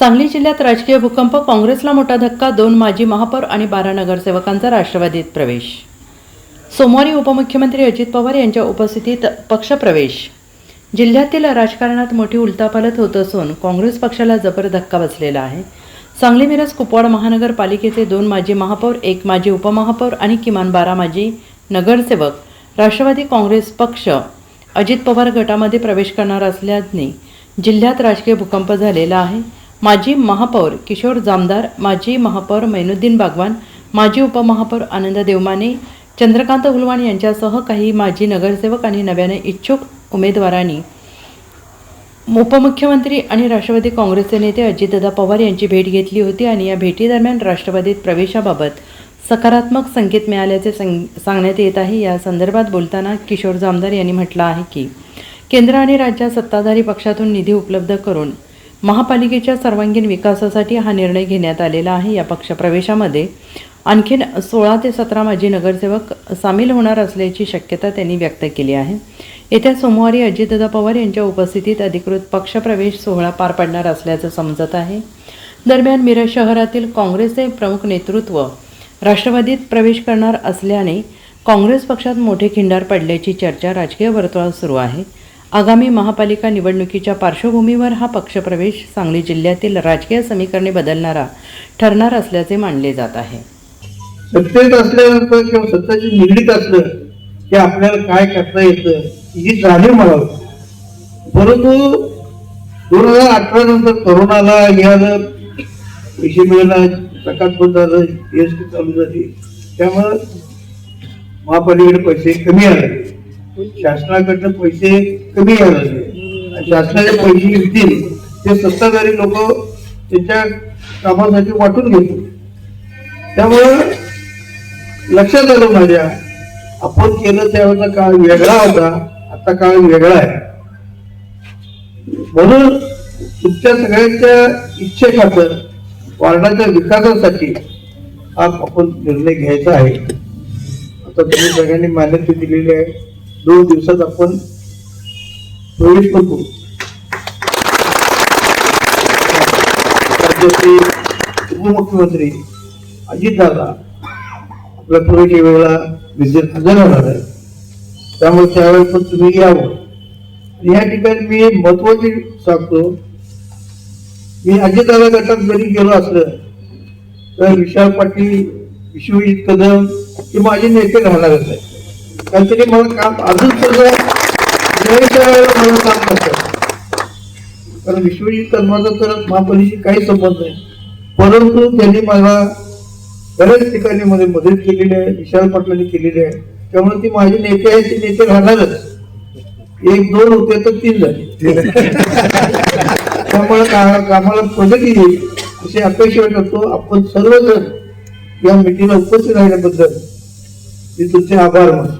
सांगली जिल्ह्यात राजकीय भूकंप काँग्रेसला मोठा धक्का दोन माजी महापौर आणि बारा नगरसेवकांचा राष्ट्रवादीत प्रवेश. सोमवारी उपमुख्यमंत्री अजित पवार यांच्या उपस्थितीत पक्षप्रवेश जिल्ह्यातील राजकारणात मोठी उलथापालथ होत असून काँग्रेस पक्षाला जबर धक्का बसलेला आहे. सांगली मिरज कुपवाड महानगरपालिकेचे दोन माजी महापौर एक माजी उपमहापौर आणि किमान बारा माजी नगरसेवक राष्ट्रवादी काँग्रेस पक्ष अजित पवार गटामध्ये प्रवेश करणार असल्याने जिल्ह्यात राजकीय भूकंप झालेला आहे. माजी महापौर किशोर जामदार माजी महापौर मैनुद्दीन बागवान माजी उपमहापौर आनंद देवमाने चंद्रकांत हुलवाण यांच्यासह काही माजी नगरसेवक आणि नव्याने इच्छुक उमेदवारांनी. उपमुख्यमंत्री आणि राष्ट्रवादी काँग्रेसचे नेते अजितदादा पवार यांची भेट घेतली होती आणि या भेटीदरम्यान राष्ट्रवादीत प्रवेशाबाबत सकारात्मक संकेत मिळाल्याचे संग सांगण्यात येत आहे. या संदर्भात बोलताना किशोर जामदार यांनी म्हटलं आहे की केंद्र आणि राज्यात सत्ताधारी पक्षातून निधी उपलब्ध करून महापालिकेच्या सर्वांगीण विकासासाठी हा निर्णय घेण्यात आलेला आहे. या पक्षप्रवेशामध्ये आणखीन सोळा ते सतरा माजी नगरसेवक सामील होणार असल्याची शक्यता त्यांनी व्यक्त केली आहे. येत्या सोमवारी अजितदादा पवार यांच्या उपस्थितीत अधिकृत पक्षप्रवेश सोहळा पार पडणार असल्याचं समजत आहे. दरम्यान मिरज शहरातील काँग्रेसचे प्रमुख नेतृत्व राष्ट्रवादीत प्रवेश करणार असल्याने काँग्रेस पक्षात मोठे खिंडार पडल्याची चर्चा राजकीय वर्तुळात सुरू आहे. आगामी महापालिका निवडणुकीच्या पार्श्वभूमीवर हा पक्षप्रवेश सांगली जिल्ह्यातील राजकीय समीकरणे बदलणारा ठरणार असल्याचे मानले जात आहे. सत्तेत असल्यानंतर किंवा सत्ताची निगडीत असलं की आपल्याला काय करता येतं ही जाणीव मला होती. परंतु दोन हजार अठरा नंतर करोनाला हे आलं पैसे मिळाला प्रकाश बंद झालं जीएसटी चालू झाली. त्यामुळं महापालिकेकडे पैसे कमी आले. शासनाकडनं पैसे कमी यायला लागले. शासनाचे पैसे येतील ते सत्ताधारी लोक त्यांच्या कामासाठी वाटून घेतील. त्यामुळं लक्षात आलं माझ्या आपण केलं त्यावेळेचा काळ वेगळा होता आता काळ वेगळा आहे. म्हणून तुमच्या सगळ्यांच्या इच्छे खातर वार्डाच्या विकासासाठी हा आपण निर्णय घ्यायचा आहे. आता तुम्ही सगळ्यांनी मान्यता दिलेली आहे. दोन दिवसात आपण प्रवेश करतो. राज्याचे उपमुख्यमंत्री अजितदादा आपला प्रवेश वेळेला विद्युत हजर होणार आहे. त्यामुळे त्यावेळेस पण तुम्ही यावं. आणि या ठिकाणी मी महत्वाची सांगतो. मी अजितदादा गटात जरी गेलो असलं तर विशाल पाटील विश्वजित कदम हे माझे नेते राहणारच आहे कारण तरी मला काम अजून सगळं काम करतात कारण विश्वजित कदमाचा तर महापालिकेशी काही संबंध नाही. परंतु त्यांनी मला बऱ्याच ठिकाणी मध्ये मदत केलेली आहे विशाल पाटलांनी केलेली आहे. त्यामुळे ती माझे नेते आहेत ते नेते राहणारच. एक दोन होते तर तीन झाले. त्यामुळे कामाला प्रगती येईल अशी अपेक्षा करतो आपण सर्वजण या मिटिंगला उपस्थित राहिल्याबद्दल मी तुमचे आभार मानतो.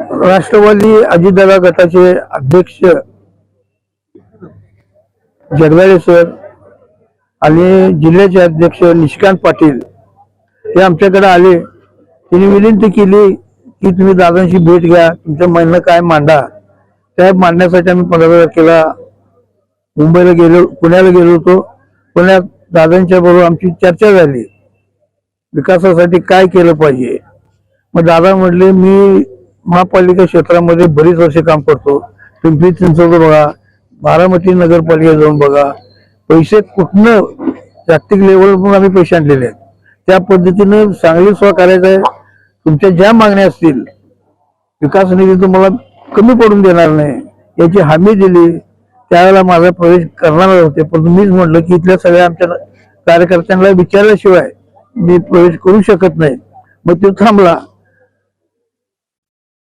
राष्ट्रवादी अजितदादा गटाचे अध्यक्ष जगदाळे सर आणि जिल्ह्याचे अध्यक्ष निशिकांत पाटील हे आमच्याकडे आले. त्यांनी विनंती केली की तुम्ही दादांशी भेट घ्या तुमचं म्हणणं काय मांडा. त्या मांडण्यासाठी आम्ही पंधरा तारखेला मुंबईला गेलो पुण्याला गेलो होतो. पुण्यात दादांच्या बरोबर आमची चर्चा झाली. विकासासाठी काय केलं पाहिजे? मग दादा म्हटले मी महापालिका क्षेत्रामध्ये बरीच वर्ष काम करतो. पिंपरी चिंचवड बघा बारामती नगरपालिका जाऊन बघा. पैसे कुठनं जागतिक लेवलवरून आम्ही पैसे आणलेले आहेत. त्या पद्धतीनं चांगली सोय करायचं आहे. तुमच्या ज्या मागण्या असतील विकास निधी तुम्हाला कमी पडून देणार नाही. याची हमी दिली. त्यावेळेला माझा प्रवेश करणार होते. पण मीच म्हटलं की इथल्या सगळ्या आमच्या कार्यकर्त्यांना विचारल्याशिवाय मी प्रवेश करू शकत नाही. मग तो थांबला.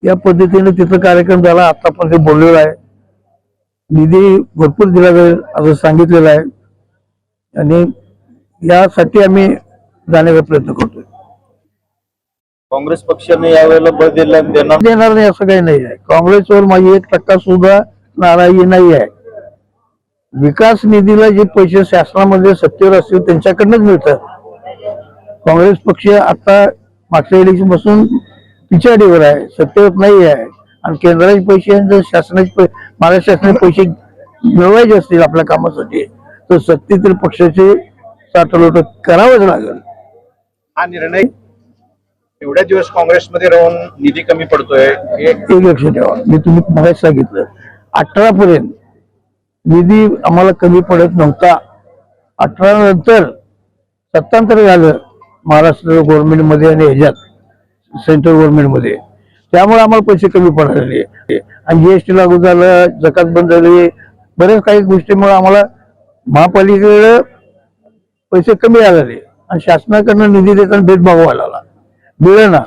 या पद्धतीने तिथं कार्यक्रम झाला. आता पण ते बोललेला आहे. निधी भरपूर दिला जाईल असं सांगितलेलं आहे. आणि यासाठी आम्ही जाण्याचा प्रयत्न करतोय. काँग्रेस पक्षाने यावेळेला बळ दिला देणार देणार नाही असं काही नाही आहे. काँग्रेसवर माझी एक टक्का सुद्धा नाराजी नाही आहे. विकास निधीला जे पैसे शासनामध्ये सत्तेवर असतील त्यांच्याकडनंच मिळतात. काँग्रेस पक्ष आता मागच्या इलेक्शनपासून पिछाडीवर आहे सत्तेवर नाही आहे. आणि केंद्राचे पैसे आणि जर शासनाचे पै- महाराष्ट्र शासनाचे पैसे मिळवायचे असतील आपल्या कामासाठी तर सत्तेतील पक्षाचे साठलोट करावंच लागेल. हा निर्णय एवढ्या दिवस काँग्रेसमध्ये राहून निधी कमी पडतोय हे एक लक्ष ठेवा. मी तुम्ही मगाशी सांगितलं. अठरा पर्यंत निधी आम्हाला कमी पडत नव्हता. अठरा नंतर सत्तांतर झालं. महाराष्ट्र गव्हर्नमेंटमध्ये आणि ह्याच्यात. सेंट्रल गव्हर्नमेंटमध्ये. त्यामुळे आम्हाला पैसे कमी लागले. आणि जीएसटी लागू झालं जकात बंद झाली बऱ्याच काही गोष्टीमुळे आम्हाला महापालिकेकडे पैसे कमी आलेले आणि शासनाकडनं निधी देताना भेदभाव व्हायला मिळेना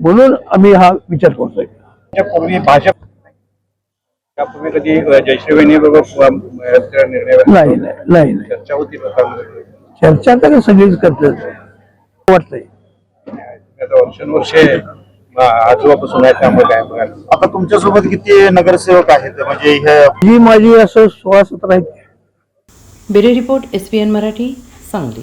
म्हणून आम्ही हा विचार करतोय त्यापूर्वी भाजप त्यापूर्वी कधी अ, जयश्री वहिनी बरोबर निर्णय नाही नाही नाही चर्चा होती? चर्चा तर सगळीच करतात. वाटतंय. वर्षानुवर्षे आजोबापासून आहे त्यामुळे काय बघायला आता तुमच्यासोबत किती नगरसेवक आहेत? म्हणजे जी माझी असं सोळा सतरा आहेत bureau report S P N Marathi Sangli.